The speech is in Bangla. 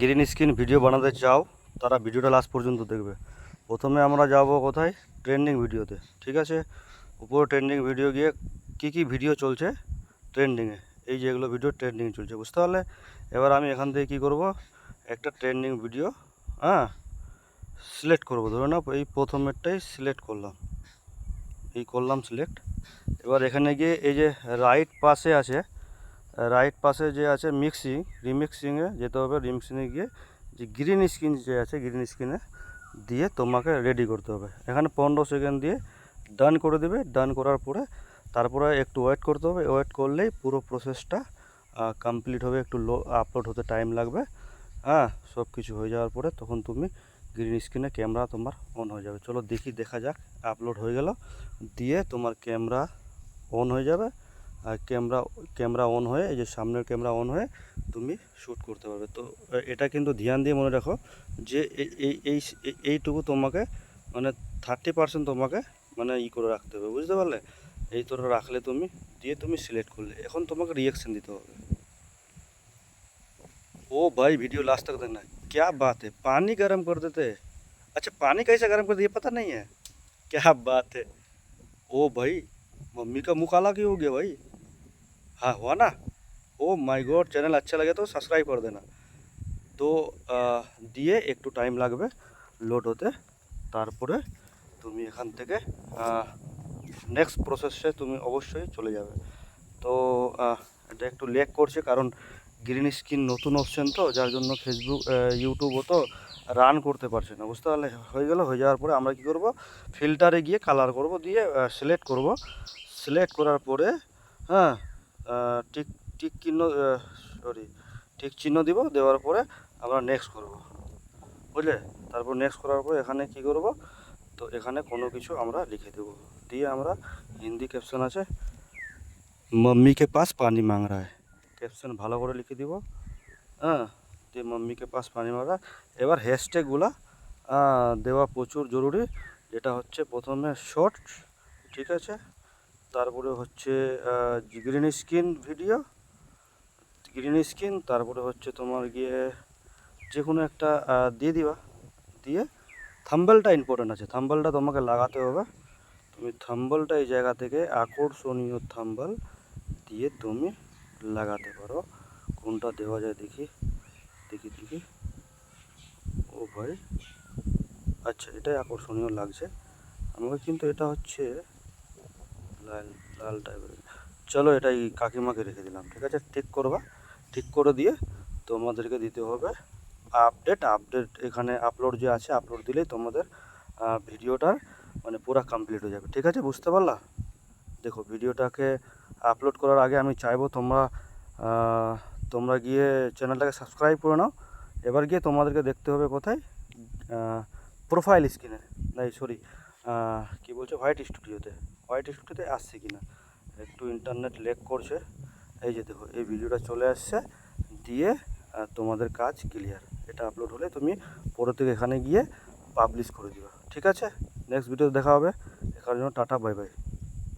গ্রিন স্ক্রিন ভিডিও বানাতে চাও, তারা ভিডিওটা লাস্ট পর্যন্ত দেখবে। প্রথমে আমরা যাব কোথায়? ট্রেন্ডিং ভিডিওতে, ঠিক আছে? উপরে ট্রেন্ডিং ভিডিও গিয়ে কি কি ভিডিও চলছে? ট্রেন্ডিংয়ে এই যেগুলো ভিডিও ট্রেন্ডিং চলছে, বুঝতে পারলে? এবার আমি এখান থেকে কি করব? একটা ট্রেন্ডিং ভিডিও হ্যাঁ? সিলেক্ট করব, ধরে না এই প্রথমেরটাই সিলেক্ট করলাম। এই করলাম সিলেক্ট এবার এখানে গিয়ে এই যে রাইট পাশে আছে রাইট পাশে যে আছে মিক্সিং রিমিক্সিংয়ে যেতে হবে। রিমিক্সিংয়ে গিয়ে যে গ্রিন স্ক্রিন যে আছে গ্রিন স্ক্রিনে দিয়ে তোমাকে রেডি করতে হবে। এখানে পনেরো সেকেন্ড দিয়ে ডান করে দেবে। ডান করার পরে তারপরে একটু ওয়েট করতে হবে। ওয়েট করলেই পুরো প্রসেসটা কমপ্লিট হবে। একটু লো আপলোড হতে টাইম লাগবে। হ্যাঁ সব কিছু হয়ে যাওয়ার পরে তখন তুমি গ্রিন স্ক্রিনে ক্যামেরা তোমার অন হয়ে যাবে। চলো দেখি, দেখা যাক আপলোড হয়ে গেল। দিয়ে তোমার ক্যামেরা অন হয়ে যাবে। আর ক্যামেরা ক্যামেরা অন হয়ে এই যে সামনের ক্যামেরা অন হয়ে তুমি শ্যুট করতে পারবে তো এ- এটা কিন্তু ধ্যান দিয়ে মনে রাখো যে এই এই- এই এই- এইটুকু তোমাকে মানে থার্টি পার্সেন্ট তোমাকে মানে ই করে রাখতে হবে বুঝতে পারলে এই তোরা রাখলে তুমি দিয়ে তুমি সিলেক্ট করলে এখন তোমাকে रिएक्शन দিতে হবে ओ भाई वीडियो लास्ट तक देखना क्या बात है पानी गर्म कर देते हैं अच्छा पानी कैसे गर्म कर दिए पता नहीं है क्या बात है ओ भाई मम्मी का मुँह काला क्यों हो गया भाई हाँ हुआ ना ओ माय गॉड চ্যানেল अच्छा लगे तो সাবস্ক্রাইব করে দেনা তো আহ, দিয়ে একটু টাইম লাগবে লোড হতে তারপরে তুমি এখান থেকে নেক্সট প্রসেসে তুমি অবশ্যই চলে যাবে তো আহ, এটা একটু লেক করছে কারণ গ্রিন স্ক্রিন নতুন অপশন তো যার জন্য ফেসবুক ইউটিউবও তো রান করতে পারছে না বুঝতে পারলে হয়ে গেল হয়ে যাওয়ার পরে আমরা কি করব ফিল্টারে গিয়ে কালার করব দিয়ে সিলেক্ট করব সিলেক্ট করার পরে হ্যাঁ টিক টিক চিহ্ন সরি ঠিক চিহ্ন দিব, দেওয়ার পরে আমরা নেক্সট করব। বুঝলে? তারপর নেক্সট করার পরে এখানে কি করব? তো এখানে কোনো কিছু আমরা লিখে দেব। দিয়ে আমরা হিন্দি ক্যাপশন আছে, মম্মিকে পাশ পানি মাংরায়। ক্যাপশন ভালো করে লিখে দিব। হ্যাঁ দিয়ে মম্মিকে পাশ পানি মাংরা এবার হ্যাশট্যাগুলা দেওয়া প্রচুর জরুরি। যেটা হচ্ছে প্রথমে শর্ট ঠিক আছে? তারপরে হচ্ছে green screen video green screen তারপরে হচ্ছে তোমার গিয়ে যে কোনো একটা দিয়ে দিবা। দিয়ে থাম্বেলটা ইম্পর্টেন্ট আছে। থাম্বেলটা তোমাকে লাগাতে হবে। তুমি থাম্বলটা এই জায়গা থেকে আকর্ষণীয় থাম্বল দিয়ে তুমি লাগাতে পারো। কোনটা দেওয়া যায় দেখি দেখি দেখি। ও ভাই আচ্ছা এটাই আকর্ষণীয় লাগছে। আমাকে কিন্তু এটা হচ্ছে লাল লাল টাইপের চলো এটাই কাকিমাকে রেখে দিলাম, ঠিক আছে? ঠিক করবা। ঠিক করে দিয়ে তোমাদেরকে দিতে হবে আপডেট আপডেট এখানে আপলোড যে আছে আপলোড দিলেই তোমাদের ভিডিওটার মানে পুরো কমপ্লিট হয়ে যাবে, ঠিক আছে? বুঝতে পারলা? দেখো, ভিডিওটাকে আপলোড করার আগে আমি চাইব তোমরা তোমরা গিয়ে চ্যানেলটাকে সাবস্ক্রাইব করে নাও। এবার গিয়ে তোমাদেরকে দেখতে হবে কোথায়? প্রোফাইল স্ক্রিনে নাই সরি কী বলছে? হোয়াইট স্টুডিওতে হোয়াইট স্টুডিওতে আসছে কিনা? একটু ইন্টারনেট লেক করছে। এই যে দেখো, এই ভিডিওটা চলে আসছে। দিয়ে তোমাদের কাজ ক্লিয়ার এটা আপলোড হলে তুমি পরে থেকে এখানে গিয়ে পাবলিশ করে দিবা। ঠিক আছে? নেক্সট ভিডিও দেখা হবে। এখানে জন্য টাটা বাই বাই